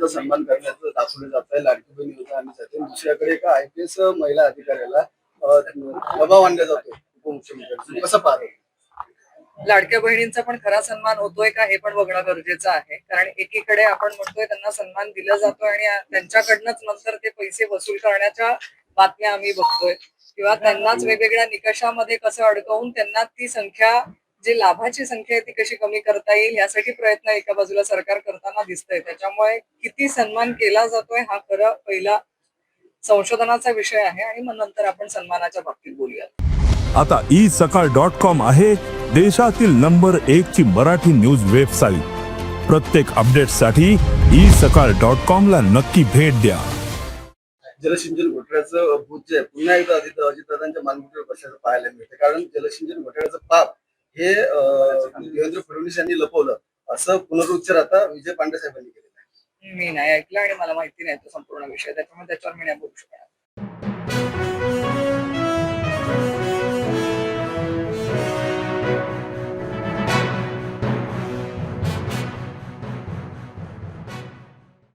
सन्मान करण्याचं दाखवलं जात आहे लाडकी बहीण योजना आणली दुसऱ्याकडे एका आय पी एस महिला अधिकाऱ्याला दबाव आणला जातो उपमुख्यमंत्र्यांचा. कसं पाहतो? लाडक्या बहिणींचा पण खरा सन्मान होतोय का हे पण बघणं गरजेचं आहे. कारण एकीकडे आपण म्हणतोय त्यांना सन्मान दिला जातोय आणि त्यांच्याकडनंच नंतर ते पैसे वसूल करण्याच्या बातम्या आम्ही बघतोय. किंवा त्यांनाच वेगवेगळ्या निकषामध्ये कसं अडकवून त्यांना ती संख्या जी लाभाची संख्या आहे ती कशी कमी करता येईल यासाठी प्रयत्न एका बाजूला सरकार करताना दिसतंय. त्याच्यामुळे किती सन्मान केला जातोय हा खरं पहिला संशोधनाचा विषय आहे आणि मग नंतर आपण सन्मानाच्या बाबतीत बोलूया आता ई सकाळ डॉट कॉम आहे देशातील नंबर एक ची मराठी न्यूज वेबसाईट. प्रत्येक अपडेटसाठी ई सकाळ डॉट कॉम ला नक्की भेट द्या. जलसिंचन घोटाळ्याचं भूत जे आहे, पुन्हा एकदा अजित अजितदादांच्या मालमत्तेवर बसल्याचं पाहायला मिळतं कारण जलसिंचन घोटाळ्याचं पाप हे देवेंद्र फडणवीस यांनी लपवलं. असं पुनरुच्चार आता विजय पांडे साहेबांनी केलेला आहे. मी नाही ऐकलं आणि मला माहिती नाही तो संपूर्ण विषय. त्याच्यामुळे त्याच्यावर मी नाही बोलू शकणार.